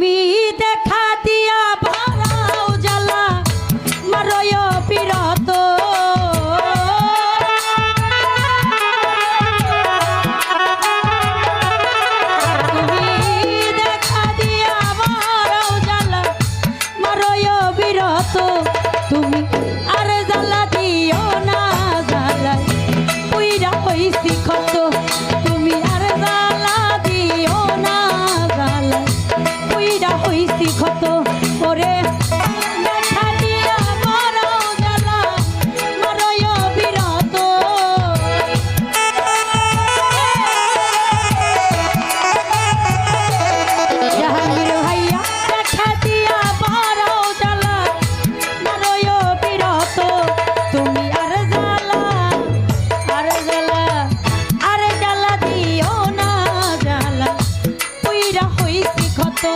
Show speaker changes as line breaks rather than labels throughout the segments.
তুমি দেখা দিয়া বাড়াও জ্বালা মারয় বিরত তুমি দেখা দিয়া বাড়াও জ্বালা মারয় বিরত তো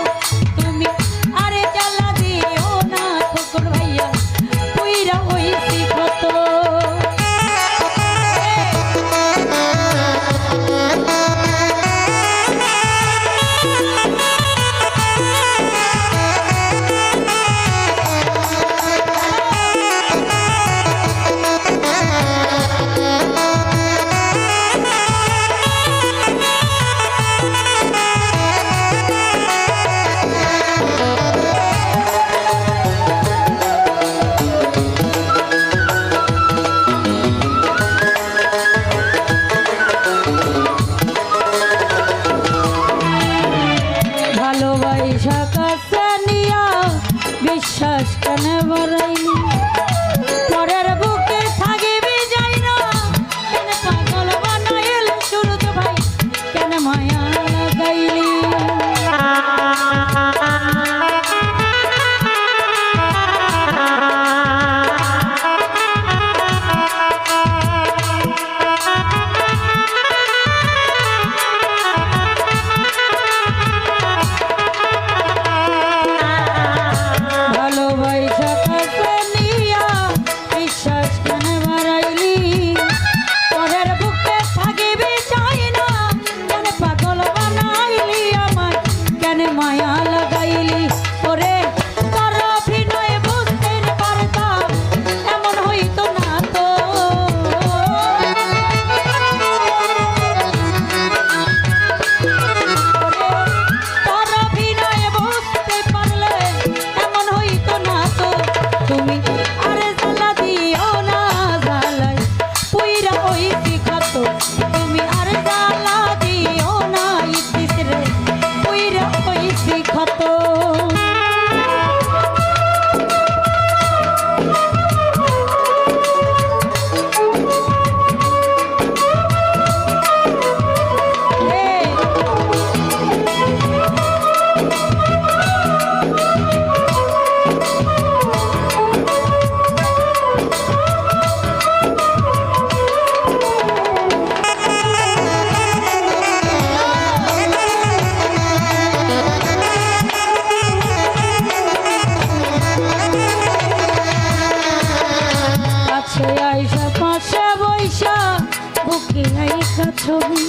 ছবি।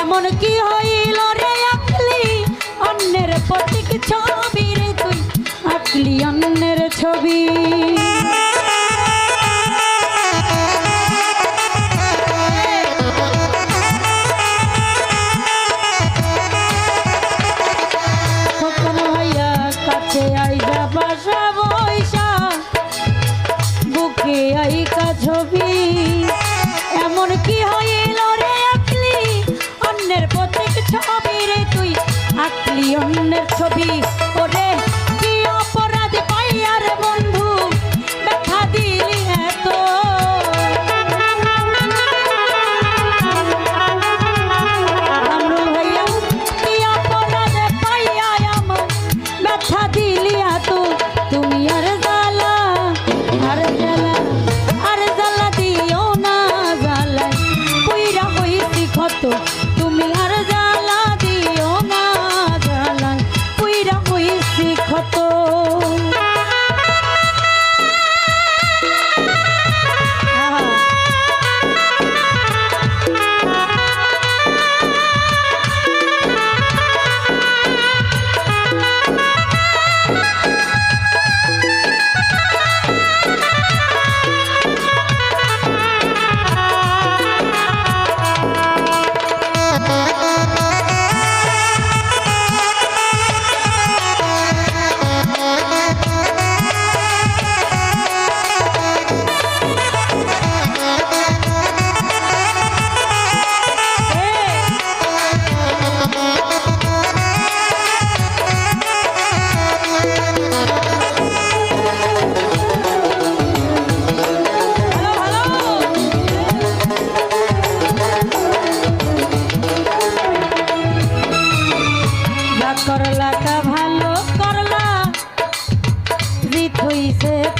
এমন কি হইল রে আঁকলি? অন্যের প্রতীক ছবি রে তুই। আঁকলি অন্যের ছবি। অন্যের ছবি।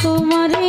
তোমারে